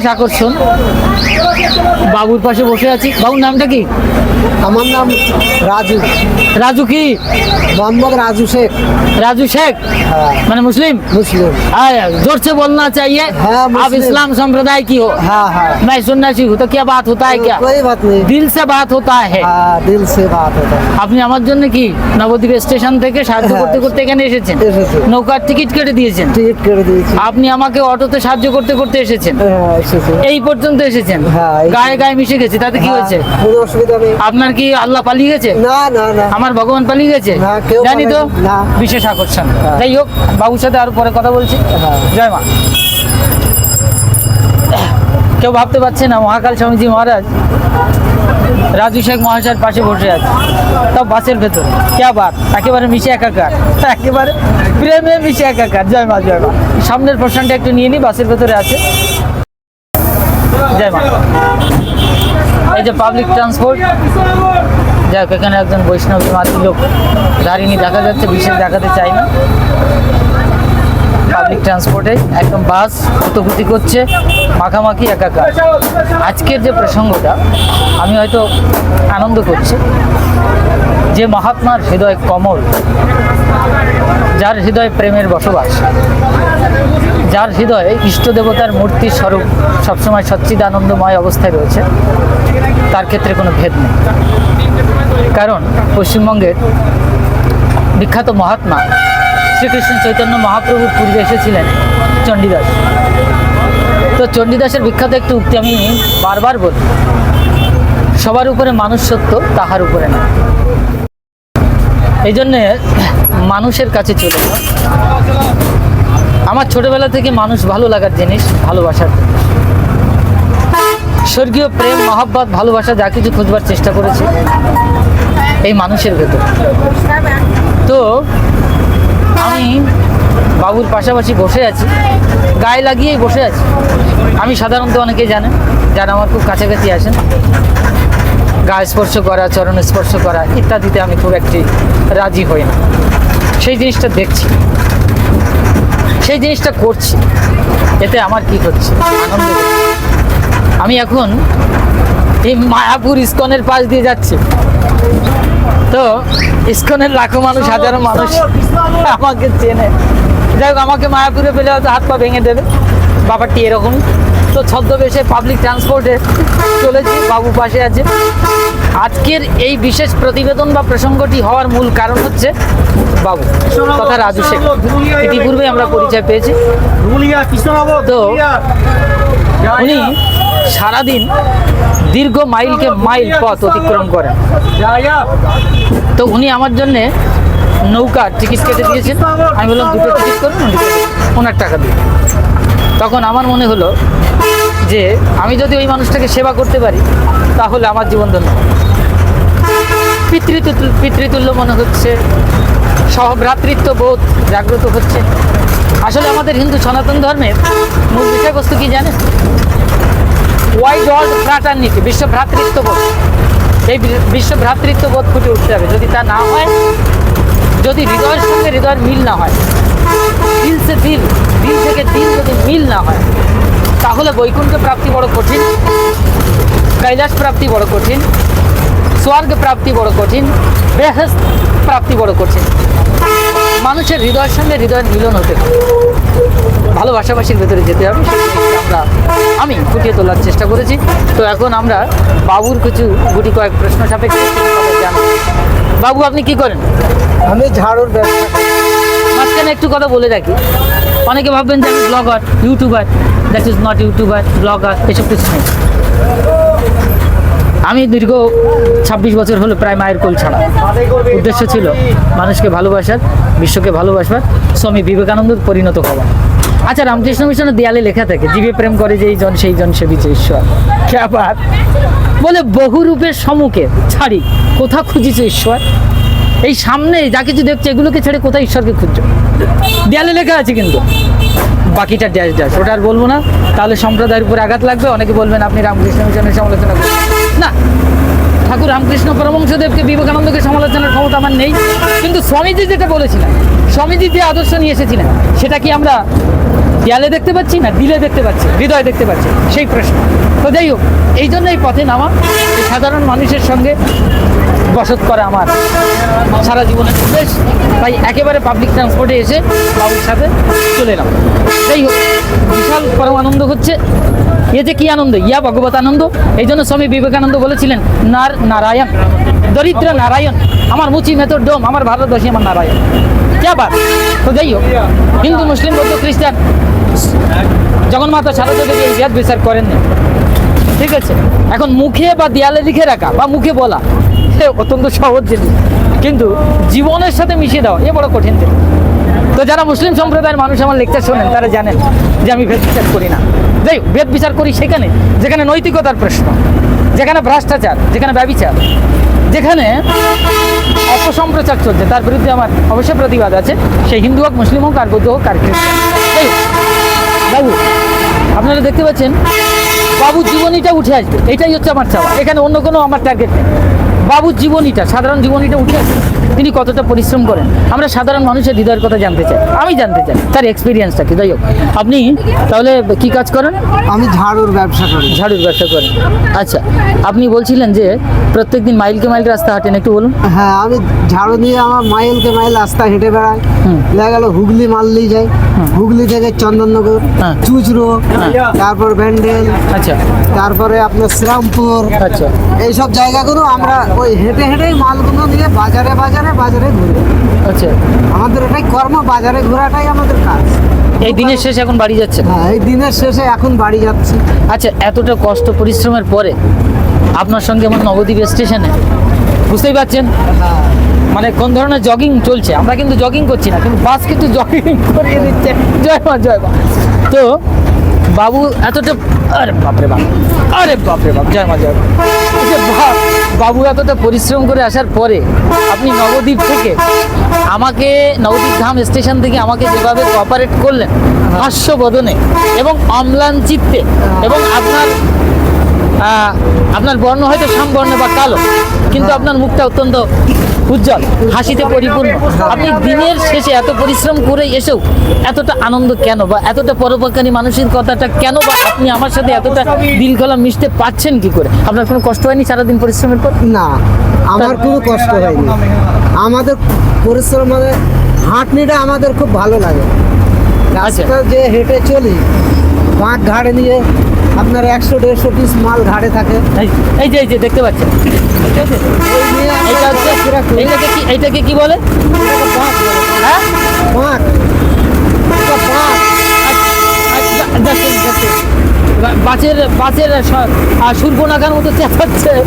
বিশেষ আকর্ষণ বাবুর পাশে বসে আছি বাবুর নামটা কি আমার নাম রাজু রাজু কি मोहम्मद राजू शेख राजू शेख हाँ मैंने मुस्लिम मुस्लिम आया जोर से बोलना चाहिए हाँ, आप मुस्लिम। इस्लाम संप्रदाय की हो हाँ हाँ मैं सुनना सीखू तो क्या बात होता है क्या कोई बात नहीं দিল সে বাত হতা है हाँ दिल से बात होता है আপনি আমার জন্য কি নবদ্বীপ স্টেশন থেকে সাহায্য হ্যাঁ। করতে করতে এখানে এসেছেন এসেছি। নৌকার টিকিট কেটে দিয়েছেন টিকিট করে দিয়েছি আপনি আমাকে অটোতে সাহায্য করতে করতে এসেছেন হ্যাঁ এসেছি। এই পর্যন্ত এসেছেন? হ্যাঁ, গায়ে গায়ে মিশে গেছে তাতে কি হ্যাঁ, হয়েছে? কোনো অসুবিধা নেই। আপনার কি আল্লাহ পালিয়ে গেছে? না না না। আমার ভগবান পালিয়ে গেছে? জানি তো বিশেষ আকর্ষণ। হ্যাঁ। যাই হোক বাবুর সাথে আরও পরে কথা বলছি। জয় মা। কেউ ভাবতে পারছে না মহাকাল স্বামীজি মহারাজ রাজু শেখ মহাশয়ের পাশে বসে আছে। তাও বাসের ভেতর। কে বাত একেবারে মিশে একাকার। একেবারে প্রেমে মিশে একাকার। জয় মা জয় মা। সামনের প্রশ্নটা একটু নিয়ে নি বাসের ভেতরে আছে। জয় মা এই যে পাবলিক ট্রান্সপোর্ট যাক, এখানে একজন বৈষ্ণবী মাতৃ লোক দাঁড়িয়ে দেখা যাচ্ছে, বিশেষ দেখাতে চাই না। পাবলিক ট্রান্সপোর্টে একদম বাস কুতকুতি করছে, মাখামাখি একাকার। আজকের যে প্রসঙ্গটা, আমি হয়তো আনন্দ করছি। যে মহাত্মার হৃদয় কমল যার হৃদয়ে প্রেমের বসবাস, যার হৃদয়ে ইষ্ট দেবতার মূর্তির স্বরূপ সবসময় সচ্চিদানন্দময় অবস্থায় রয়েছে, তার ক্ষেত্রে কোনো ভেদ নেই। কারণ পশ্চিমবঙ্গের বিখ্যাত মহাত্মা শ্রীকৃষ্ণ চৈতন্য মহাপ্রভুর পূর্বে এসেছিলেন চণ্ডীদাস। তো চণ্ডীদাসের বিখ্যাত একটি উক্তি আমি বারবার বলি, সবার উপরে মানুষ সত্য তাহার উপরে না। এই জন্যে মানুষের কাছে চলে যাও। আমার ছোটবেলা থেকে মানুষ ভালো লাগার জিনিস, ভালোবাসার স্বর্গীয় প্রেম, মহাব্বত, ভালোবাসা যা কিছু খুঁজবার চেষ্টা করেছি, এই মানুষের ভেতর। তো, আমি বাবুর পাশাপাশি বসে আছি, গায়ে লাগিয়েই বসে আছি। আমি সাধারণত অনেকেই জানেন, যারা আমার খুব কাছাকাছি আসেন গা স্পর্শ করা, চরণ স্পর্শ করা ইত্যাদিতে আমি খুব একটি রাজি হই না। সেই জিনিসটা দেখছি। সেই জিনিসটা করছি। এতে আমার কি হচ্ছে? আনন্দ আমি এখন এই মায়াপুর ইস্কনের পাশ দিয়ে যাচ্ছি। তো ইস্কনের লাখো মানুষ, হাজারো মানুষ আমাকে চেনে। যাই হোক, আমাকে মায়াপুরে পেলে হয়তো হাত পা ভেঙে দেবে। ব্যাপারটি এরকম তো ছদ্মবেশে পাবলিক ট্রান্সপোর্টে চলেছি বাবু পাশে আছে। আজকের এই বিশেষ প্রতিবেদন বা প্রসঙ্গটি হওয়ার মূল কারণ হচ্ছে বাবু তথা রাজু শেখ। ইতিপূর্বে আমরা পরিচয় পেয়েছি। তো উনি সারাদিন দীর্ঘ মাইলকে মাইল পথ অতিক্রম করেন। তো উনি আমার জন্যে নৌকার টিকিট কেটে দিয়েছেন। আমি বললাম দুটো টিকিট করুন। ওনার টাকা দিয়ে। তখন আমার মনে হলো যে আমি যদি ওই মানুষটাকে সেবা করতে পারি, তাহলে আমার জীবন ধন্য। হবে। পিতৃতুল্য মনে হচ্ছে। সহভ্রাতৃত্ব বোধ জাগ্রত হচ্ছে। আসলে আমাদের হিন্দু সনাতন ধর্মের মূল বিষয়বস্তু কি জানেন? ওয়াইড ওয়ার্ল্ড ফ্রাটার্নিটি বিশ্ব ভ্রাতৃত্ববোধ এই বিশ্ব ভ্রাতৃত্ববোধ ফুটে উঠতে হবে। যদি তা না হয়, যদি হৃদয়ের সঙ্গে হৃদয়ের মিল না হয়, দিল সে দিল দিল থেকে দিল যদি মিল না হয় তাহলে বৈকুণ্ঠ প্রাপ্তি বড় কঠিন কৈলাস প্রাপ্তি বড় কঠিন স্বর্গ প্রাপ্তি বড় কঠিন বেহস্ত প্রাপ্তি বড় কঠিন। মানুষের হৃদয়ের সঙ্গে হৃদয়ের মিলন হতে হবে। ভালোবাসাবাসির ভেতরে যেতে হবে আমরা আমি ফুটিয়ে তোলার চেষ্টা করেছি। তো এখন আমরা বাবুর কিছু গুটি কয়েক প্রশ্ন সাপেক্ষে বাবু আপনি কি করেন? আমি ঝাড়ুর ব্যবসা মাঝখানে একটু কথা বলে রাখি অনেকে ভাববেন যে আমি blogger YouTuber. That is not YouTuber blogger এসব কিছু নেই। আমি দীর্ঘ ছাব্বিশ বছর হলো প্রায় মায়ের কোল ছাড়া। উদ্দেশ্য ছিল মানুষকে ভালোবাসার, বিশ্বকে ভালোবাসার স্বামী বিবেকানন্দ পরিণত হওয়া। আচ্ছা রামকৃষ্ণ মিশনের দেয়ালে লেখা থাকে, জীবে প্রেম করে যেই জন, সেই জন সেবিছে ঈশ্বর। আবার বলে, বহু রূপের সম্মুখে ছাড়ি কোথা খুঁজিছ ঈশ্বর? এই সামনে যা কিছু দেখছ, এগুলোকে ছেড়ে কোথায় ঈশ্বরকে খুঁজছো? দেয়ালে লেখা আছে কিন্তু। বাকিটা ড্যাশ ড্যাশ ওটা আর বলব না। তাহলে সম্প্রদায়ের উপরে আঘাত লাগবে। অনেকে বলবেন, আপনি রামকৃষ্ণ মিশনের সমালোচনা করবেন না। ঠাকুর রামকৃষ্ণ পরমংসদেবকে বিবেকানন্দকে সমালোচনার ক্ষমতা আমার নেই। কিন্তু স্বামীজি যেটা বলেছিলেন, স্বামীজি যে আদর্শ নিয়ে এসেছিলেন, সেটা কি আমরা দেয়ালে দেখতে পাচ্ছি না দিলে দেখতে পাচ্ছি, হৃদয় দেখতে পাচ্ছি? সেই প্রশ্ন। তো যাই হোক, এই জন্য এই পথে নামা। সাধারণ মানুষের সঙ্গে বসত করে আমার সারা জীবনের বেশ তাই একেবারে পাবলিক ট্রান্সপোর্টে এসে বাবুর সাথে চলে এলাম। যাই হোক, বিশাল পরম আনন্দ হচ্ছে। এ যে কি আনন্দ? ইয়া ভগবত আনন্দ। এই জন্য স্বামী বিবেকানন্দ বলেছিলেন, নার নারায়ণ, দরিদ্র নারায়ণ, আমার মুচি মেতর ডোম, আমার ভারতবাসী, আমার নারায়ণ। ক্যা বাত তো যাই হোক, হিন্দু, মুসলিম, বৌদ্ধ, খ্রিস্টান, জগন্মাতা সারদা দেবী এই বিচার করেননি। ঠিক আছে? এখন মুখে বা দেয়ালে লিখে রাখা বা মুখে বলা, সে অত্যন্ত সহজ জিনিস। কিন্তু জীবনের সাথে মিশিয়ে দেওয়া, এ বড় কঠিন জিনিস। তো যারা মুসলিম সম্প্রদায়ের মানুষ আমার লেকচার শোনেন, তারা জানেন যে আমি ভেদ বিচার করি না। যাই ভেদ বিচার করি সেখানে, যেখানে নৈতিকতার প্রশ্ন, যেখানে ভ্রষ্টাচার, যেখানে ব্যবিচার, যেখানে অপসম্প্রচার চলছে। তার বিরুদ্ধে আমার অবশ্যই প্রতিবাদ আছে। সে হিন্দু হোক, মুসলিম হোক, আর বৌদ্ধ হোক, আর খ্রিস্টান। বাবু, আপনারা দেখতে পাচ্ছেন বাবুর জীবনীটা উঠে আসবে, এটাই হচ্ছে আমার চাওয়া। এখানে অন্য কোনো আমার টার্গেট নেই। বাবুর জীবনীটা, সাধারণ জীবনীটা উঠে আসবে। তিনি কতটা পরিশ্রম করেন? আমরা সাধারণ মানুষের হৃদয়ের কথা জানতে চাই। আমি জানতে চাই তার এক্সপিরিয়েন্সটা কি? যাই হোক আপনি তাহলে কি কাজ করেন? আমি ঝাড়ুর ব্যবসা করি। ঝাড়ুর ব্যবসা করেন। আচ্ছা আপনি বলছিলেন যে প্রত্যেকদিন মাইলকে মাইল রাস্তা হাঁটেন একটু বলুন। হ্যাঁ আমি ঝাড়ু নিয়ে আমার মাইলকে মাইল রাস্তা হেঁটে বেড়াই। দেখা গেল হুগলি মাললি যাই। হুগলি থেকে চন্দননগর হ্যাঁ। চুচড়ো তারপর ব্যান্ডেল আচ্ছা। তারপরে আপনার শ্রীরামপুর। আচ্ছা। এইসব জায়গাগুলো আমরা ওই হেঁটে হেঁটেই মালগুলো নিয়ে বাজারে বাজারে বাজারে ঘুরি। আচ্ছা। আমাদের এটাই কর্ম বাজারে ঘোরাটাই আমাদের কাজ। এই দিনের শেষে এখন বাড়ি যাচ্ছেন? হ্যাঁ এই দিনের শেষে এখন বাড়ি যাচ্ছি। আচ্ছা এতটা কষ্ট পরিশ্রমের পরে আপনার সঙ্গে আমার নবদ্বীপ স্টেশনে বুঝতেই পারছেন? হ্যাঁ। মানে কোন ধরনের জগিং চলছে? আমরা কিন্তু জগিং করছি না কিন্তু বাস কিন্তু জগিং করিয়ে দিচ্ছে। জয় মা জয় মা। তো বাবু এতটা আরে বাপরে বাপ। আরে বাপরে বাপ জয় মা জয় বাবু এতটা পরিশ্রম করে আসার পরে আপনি নবদ্বীপ থেকে আমাকে নবদ্বীপ ধাম স্টেশন থেকে আমাকে যেভাবে কোঅপারেট করলেন হাস্য বদনে এবং অম্লান চিত্তে এবং আপনার আপনার বর্ণ হয়তো শ্যামবর্ণ বা কালো কিন্তু আপনার মুখটা অত্যন্ত উজ্জ্বল হাসিতে পরিপূর্ণ। আপনি দিনের শেষে এত পরিশ্রম করে এসেও এতটা আনন্দ কেন বা এতটা পরোপকারী মানুষের কথাটা কেন বা আপনি আমার সাথে এতটা দিল খোলা মিশতে পারছেন কি করে? আপনার কোনো কষ্ট হয়নি সারাদিন পরিশ্রমের পর? না আমার কোনো কষ্ট হয়নি। আমাদের পরিশ্রম মানে হাঁটনিটা আমাদের খুব ভালো লাগে। আচ্ছা। রাস্তা যে হেঁটে চলি পাঁক ঘাড়ে নিয়ে আপনার একশো দেড়শো পিস মাল ঘাড়ে থাকে। এই- যে এই যে দেখতে পাচ্ছেন? ঠিক আছে? এইটা হচ্ছে। এইটাকে কি এইটাকে কি বলে। হ্যাঁ? পাঁক। আচ্ছা, দেখুন, দেখুন। বা- বাসের বাসের সুরপনাখার মতো চেঁচাচ্ছে।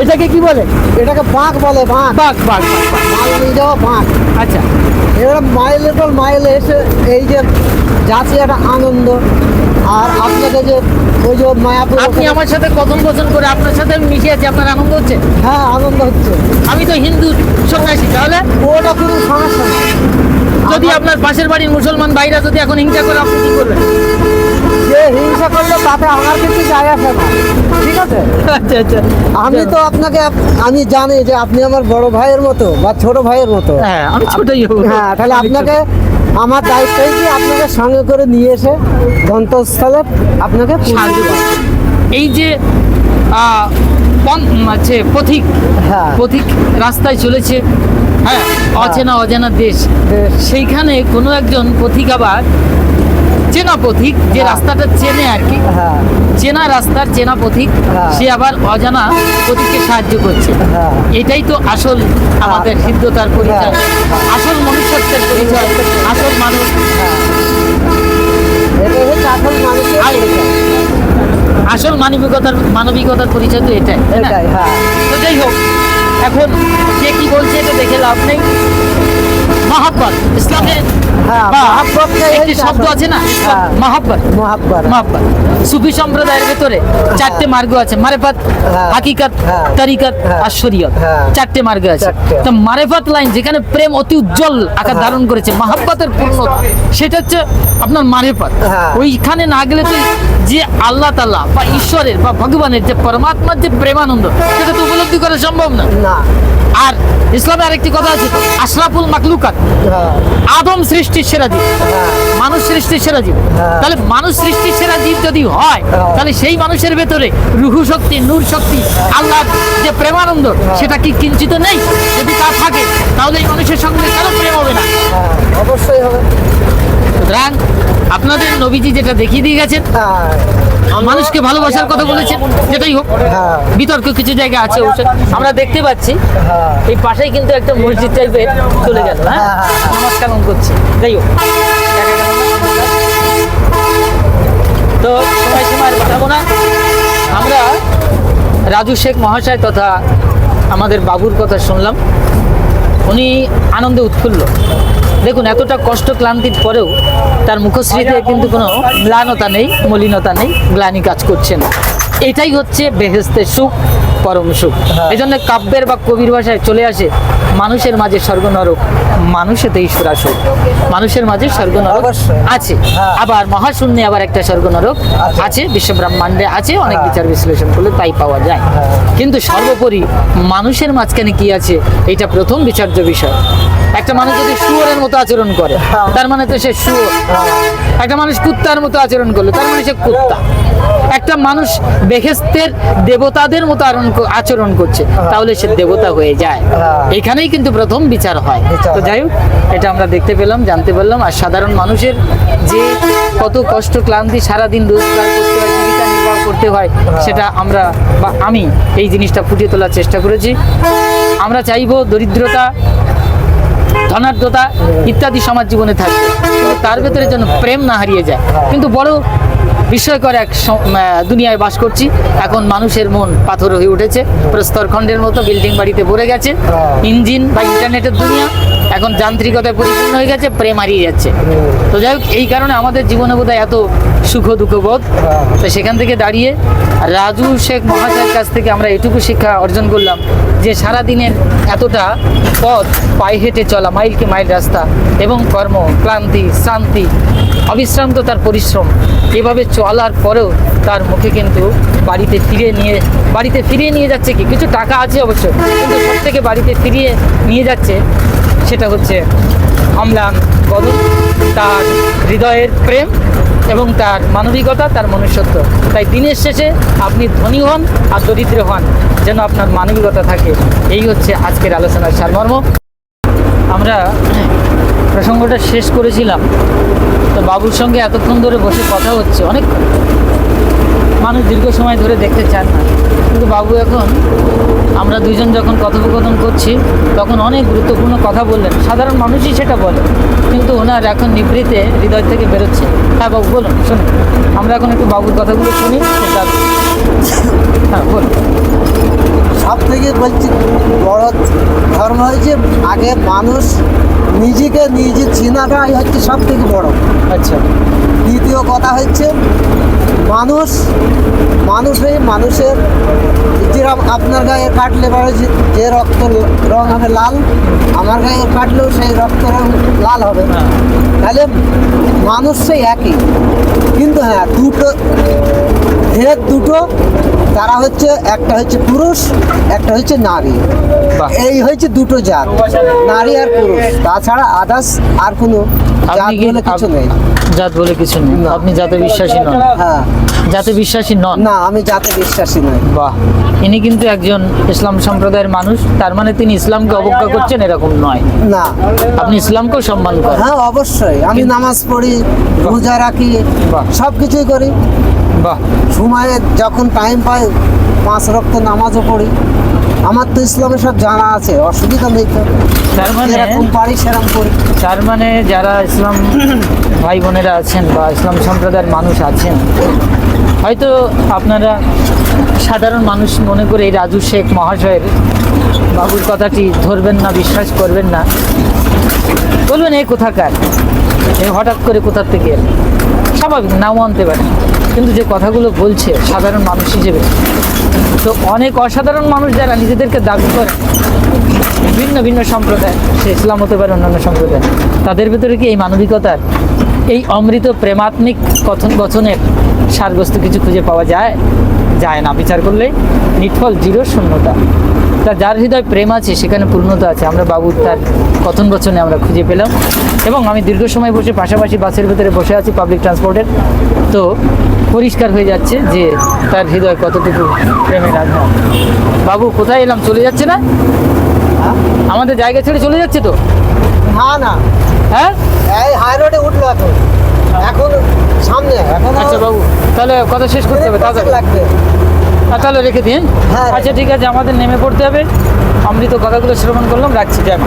এটাকে কি বলে? এটাকে বাঁক বলে পাঁক। বাঘ বাঘ মাল নিয়ে যাওয়া পাঁক। আচ্ছা। এবার মাইলের পর মাইলে এসে এই যে যাচ্ছে একটা আনন্দ। আর আপনাকে যে ওই যে মায়াপুর আপনি আমার সাথে কথন কথন করে আপনার সাথে আমি মিশে আছি আপনার আনন্দ হচ্ছে? হ্যাঁ আনন্দ হচ্ছে। আমি তো হিন্দু সন্ন্যাসী তাহলে? ওটা কোনো সমস্যা না যদি আপনার পাশের বাড়ির মুসলমান ভাইরা যদি এখন হিংসা করে আপনি কি করবেন? যে হিংসা তাতে আমার কিছু যায় আসে না। ঠিক আছে? আচ্ছা আচ্ছা। আমি তো আপনাকে আমি জানি যে আপনি আমার বড় ভাইয়ের মতো বা ছোট ভাইয়ের মতো। হ্যাঁ আমি ছোটই হ্যাঁ তাহলে আপনাকে আমার দায়িত্বই কি আপনাকে সঙ্গে করে নিয়ে এসে গন্তব্যস্থলে আপনাকে। এই যে আছে পথিক। হ্যাঁ। পথিক রাস্তায় চলেছে। হ্যাঁ অচেনা অজানা দেশ। সেইখানে কোনো একজন পথিক আবার চেনা পথিক যে হ্যাঁ। রাস্তাটা চেনে আর কি। হ্যাঁ। চেনা রাস্তার চেনা পথিক হ্যাঁ। সে আবার অজানা পথিককে সাহায্য করছে। এটাই তো আসল আমাদের সিদ্ধতার পরিচয়। আসল মনুষ্যত্বের পরিচয় আসল মানুষ। আসল মানবিকতার মানবিকতার পরিচয় তো এটাই হ্যাঁ। তো যাই হোক এখন কে কি বলছে এটা দেখে লাভ নেই। মহাব্বত ইসলামে হ্যাঁ, বা মহাব্বতটা এই একটি শব্দ আছে না? হ্যাঁ। মহাব্বত। মহাব্বার সুফি সম্প্রদায়ের ভেতরে চারটে মার্গ আছে। মারেফাত হ্যাঁ। হাকিকাত হ্যাঁ। হ্যাঁ। আর শরীয়ত হ্যাঁ। চারটে মার্গ আছে। তো মারেফাত লাইন যেখানে প্রেম অতি উজ্জ্বল আকার হ্যাঁ। ধারণ করেছে মহাব্বতের পূর্ণতা সেটা হচ্ছে আপনার মারেফাত। হ্যাঁ। ওইখানে না গেলে তো যে আল্লাহ তাল্লাহ বা ঈশ্বরের বা ভগবানের যে পরমাত্মার যে প্রেমানন্দ সেটা তো উপলব্ধি করা সম্ভব না। আর ইসলামে আরেকটি কথা আছে আশরাফুল মাকলুকাত আদম আদম সৃষ্টির সেরা জীব মানুষ সৃষ্টির সেরা জীব। তাহলে মানুষ সৃষ্টির সেরা জীব যদি হয়। তাহলে সেই মানুষের ভেতরে রুহু শক্তি, নূর শক্তি আল্লাহ যে প্রেমানন্দ। সেটা কি কিঞ্চিত নেই যদি তা থাকে, তাহলে এই মানুষের সঙ্গে কেন প্রেম হবে না হ্যাঁ অবশ্যই হবে সুতরাং আপনাদের নবীজি যেটা দেখিয়ে দিয়ে গেছেন হ্যাঁ। মানুষকে ভালোবাসার কথা বলেছেন যেটাই হোক। হ্যাঁ। বিতর্ক কিছু জায়গা আছে অবশ্যই আমরা দেখতে পাচ্ছি। হ্যাঁ। এই পাশেই কিন্তু একটা মসজিদ টাইপের চলে গেল হ্যাঁ। নমস্কার করছি। যাই হোক? তো সময় সময় বাড়াবো না আমরা রাজু শেখ মহাশয় তথা আমাদের বাবুর কথা শুনলাম। উনি আনন্দে উৎফুল্ল। দেখুন, এতটা কষ্ট, ক্লান্তির পরেও তার মুখশ্রীতে কিন্তু কোনো ম্লানতা নেই, মলিনতা নেই, গ্লানি কাজ করছে না। এটাই হচ্ছে বেহেস্তের সুখ। পরম সুখ। এই জন্য কাব্যের বা কবির ভাষায় চলে আসে মানুষের মাঝে স্বর্গ নরক মানুষেতেই সুরাসুখ মানুষের মাঝে স্বর্গ নরক আছে হ্যাঁ। আবার মহাশূন্যে আবার একটা স্বর্গ নরক আছে। আছে বিশ্ব ব্রহ্মাণ্ডে আছে অনেক হ্যাঁ। বিচার বিশ্লেষণ করলে তাই পাওয়া যায় হ্যাঁ। কিন্তু সর্বোপরি মানুষের মাঝখানে কি আছে এটা প্রথম বিচার্য বিষয় একটা মানুষ যদি শুয়োরের মতো আচরণ করে। তার মানে তো সে শুয়োর একটা মানুষ কুত্তার মতো আচরণ করল তার মানে সে কুত্তা একটা মানুষ বেহেস্তের দেবতাদের মতো আচরণ করছে তাহলে সে দেবতা হয়ে যায়। হ্যাঁ। এখানেই কিন্তু প্রথম বিচার হয়। তো যাই হোক এটা আমরা দেখতে পেলাম জানতে পারলাম। আর সাধারণ মানুষের যে কত কষ্ট ক্লান্তি সারাদিন রোজগার করতে হয় জীবিকা নির্বাহ করতে হয় সেটা আমরা বা আমি এই জিনিসটা ফুটিয়ে তোলার চেষ্টা করেছি। আমরা চাইব দরিদ্রতা ধনাঢ্যতা ইত্যাদি সমাজ জীবনে থাকবে। তার ভেতরে যেন প্রেম না হারিয়ে যায়। কিন্তু বড় বিস্ময়কর এক দুনিয়ায় বাস করছি। এখন মানুষের মন পাথর হয়ে উঠেছে। প্রস্তর প্রস্তরখণ্ডের মতো বিল্ডিং বাড়িতে ভরে গেছে। ইঞ্জিন বা ইন্টারনেটের দুনিয়া। এখন যান্ত্রিকতায় পরিপূর্ণ হয়ে গেছে, প্রেম হারিয়ে যাচ্ছে। তো যাই হোক, এই কারণে আমাদের জীবনে বোধহয় এত সুখ দুঃখ বোধ। তো সেখান থেকে দাঁড়িয়ে রাজু শেখ মহাশয়ের কাছ থেকে আমরা এটুকু শিক্ষা অর্জন করলাম যে সারা দিনের এতটা পথ পায়ে হেঁটে চলা মাইলকে মাইল রাস্তা এবং কর্ম, ক্লান্তি শ্রান্তি অবিশ্রান্ত তার পরিশ্রম। এভাবে চলার পরেও তার মুখে কিন্তু বাড়িতে ফিরে নিয়ে, বাড়িতে ফিরিয়ে নিয়ে যাচ্ছে কি? কিছু টাকা আছে অবশ্য, কিন্তু সব থেকে বাড়িতে ফিরিয়ে নিয়ে যাচ্ছে সেটা হচ্ছে অম্লান বদল তার হৃদয়ের প্রেম এবং তার মানবিকতা, তার মনুষ্যত্ব। তাই দিনের শেষে আপনি ধনী হন আর দরিদ্র হন, যেন আপনার মানবিকতা থাকে। এই হচ্ছে আজকের আলোচনার সারমর্ম। আমরা প্রসঙ্গটা শেষ করেছিলাম। তো বাবুর সঙ্গে এতক্ষণ ধরে বসে কথা হচ্ছে অনেক মানুষ দীর্ঘ সময় ধরে দেখতে চান না। কিন্তু বাবু এখন আমরা দুজন যখন কথোপকথন করছি তখন অনেক গুরুত্বপূর্ণ কথা বললেন। সাধারণ মানুষই সেটা বলে। কিন্তু ওনার এখন নিবৃতে হৃদয় থেকে বেরোচ্ছে। হ্যাঁ বাবু বলুন শুনুন। আমরা এখন একটু বাবুর কথাগুলো শুনি সেটা হ্যাঁ বলুন। সব থেকে বলছি বড় ধর্ম হয়েছে আগে মানুষ নিজেকে নিজে চেনাটাই হচ্ছে সব থেকে বড়। আচ্ছা। দ্বিতীয় কথা হচ্ছে মানুষ মানুষই মানুষের যেরকম আপনার গায়ে কাটলে পরে যে রক্ত রং হবে লাল আমার গায়ে কাটলেও সেই রক্ত রং লাল হবে। হ্যাঁ। তাহলে মানুষ সেই একই। কিন্তু হ্যাঁ দুটো ভেদ দুটো। তারা হচ্ছে একটা হচ্ছে পুরুষ একটা হচ্ছে নারী। এই হচ্ছে দুটো জাত নারী আর পুরুষ। তাছাড়া আদার্স আর কোনো জাত বলে কিছু নেই। জাত বলে কিছু নেই। আপনি জাতে বিশ্বাসী নন? হ্যাঁ। জাতে বিশ্বাসী নন? না আমি জাতে বিশ্বাসী নই। বাহ। ইনি কিন্তু একজন ইসলাম সম্প্রদায়ের মানুষ তার মানে তিনি ইসলামকে অবজ্ঞা করছেন এরকম নয়। না। আপনি ইসলামকেও সম্মান করেন। হ্যাঁ অবশ্যই। আমি নামাজ পড়ি রোজা রাখি বাহ। সব কিছুই করি। বাহ। সময়ে যখন টাইম পাই পাঁচ রক্ত নামাজও পড়ি। আমার তো ইসলামে সব জানা আছে অসুবিধা নেই তো। তার মানে পারি সেরকম করি। তার মানে যারা ইসলাম ভাই বোনেরা আছেন বা ইসলাম সম্প্রদায়ের মানুষ আছেন হয়তো আপনারা সাধারণ মানুষ মনে করে এই রাজু শেখ মহাশয়ের বাবুর কথাটি ধরবেন না বিশ্বাস করবেন না। বলবেন এই কোথাকার? এই হঠাৎ করে কোথার থেকে? স্বাভাবিক নাও আনতে পারে কিন্তু যে কথাগুলো বলছে সাধারণ মানুষ হিসেবে তো অনেক অসাধারণ মানুষ যারা নিজেদেরকে দাবি করে ভিন্ন ভিন্ন সম্প্রদায়, সে ইসলাম হতে পারে, অন্যান্য সম্প্রদায়। তাদের ভিতরে কি এই মানবিকতার, এই অমৃত প্রেমাত্মিক কথন বচনের সারবস্তু কিছু খুঁজে পাওয়া যায়? যায় না। বিচার করলে নিটফল জিরো শূন্যতা। তা যার হৃদয় প্রেম আছে, সেখানে পূর্ণতা আছে। আমরা বাবুর তার কথন বচনে আমরা খুঁজে পেলাম। এবং আমি দীর্ঘ সময় বসে, পাশাপাশি বাসের ভিতরে বসে আছি পাবলিক ট্রান্সপোর্টের তো পরিষ্কার হয়ে যাচ্ছে যে তার হৃদয় কতটুকু প্রেমের আধার। বাবু, কোথায় এলাম? চলে যাচ্ছে না? আমাদের জায়গা ছেড়ে চলে যাচ্ছে তো? না না। হ্যাঁ? এই হাই রোডে উঠল এখন। এখন সামনে। এখন আচ্ছা বাবু তাহলে কথা শেষ করতে হবে তাড়াতাড়ি লাগবে। তাহলে রেখে দিন। হ্যাঁ, আচ্ছা ঠিক আছে আমাদের নেমে পড়তে হবে। আমি তো কথাগুলো শ্রবণ করলাম রাখছি যাই